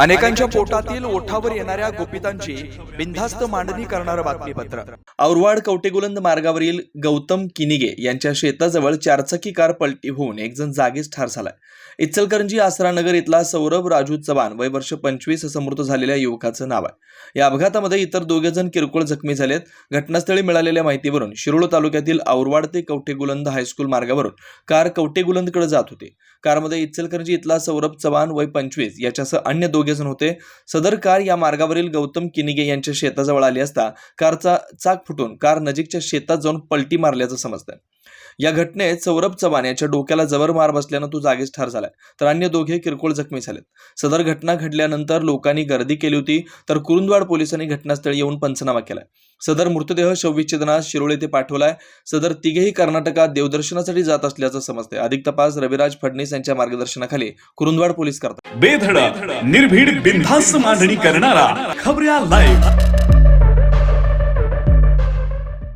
अनेकांच्या पोटातील ओठावर येणाऱ्या गोपितांची बिनधास्त मांडणी करणारं बातमीपत्र. औरवाड कवटेगुलंद मार्गावरील गौतम किनिगे यांच्या शेताजवळ चारचाकी कार पलटी होऊन एक जण जागीच ठार झालाय. इचलकरंजी आसरानगर इथला सौरभ राजू चव्हाण वय वर्ष पंचवीस असं मृत झालेल्या युवकाचं नाव आहे. या अपघातामध्ये इतर दोघे जण किरकोळ जखमी झालेत. घटनास्थळी मिळालेल्या माहितीवरून शिरोळ तालुक्यातील औरवाड ते कवटेगुलंद हायस्कूल मार्गावरून कार कवटेगुलंदकडे जात होती. कारमध्ये इचलकरंजी इथला सौरभ चव्हाण वय पंचवीस याच्यासह अन्य दोघे जण होते. सदर कार या मार्गावरील गौतम किनिगे यांच्या शेताजवळ आली असता कारचा चाक फुटून कार नजीकच्या शेतात जाऊन पलटी मारल्याचं समजतंय. या घटनेत सौरभ चव्हाण याच्या डोक्याला जबर मार बसल्यानं तो जागीच ठार झालाय. तर अन्य दोघे किरकोळ जखमी झालेत. सदर घटना घडल्यानंतर लोकांनी गर्दी केली होती तर कुरुंदवाड पोलिसांनी घटनास्थळी येऊन पंचनामा केलाय. सदर मृतदेह शवविच्छेदनास शिरोळ येथे पाठवलाय. सदर तिघेही कर्नाटकात देवदर्शनासाठी जात असल्याचं समजतंय. अधिक तपास रविराज फडणीस यांच्या मार्गदर्शनाखाली कुरुंदवाड पोलीस करतात. बेधडक निर्भीड बिनधास्त मांडणी करणारा खबऱ्या लाईव्ह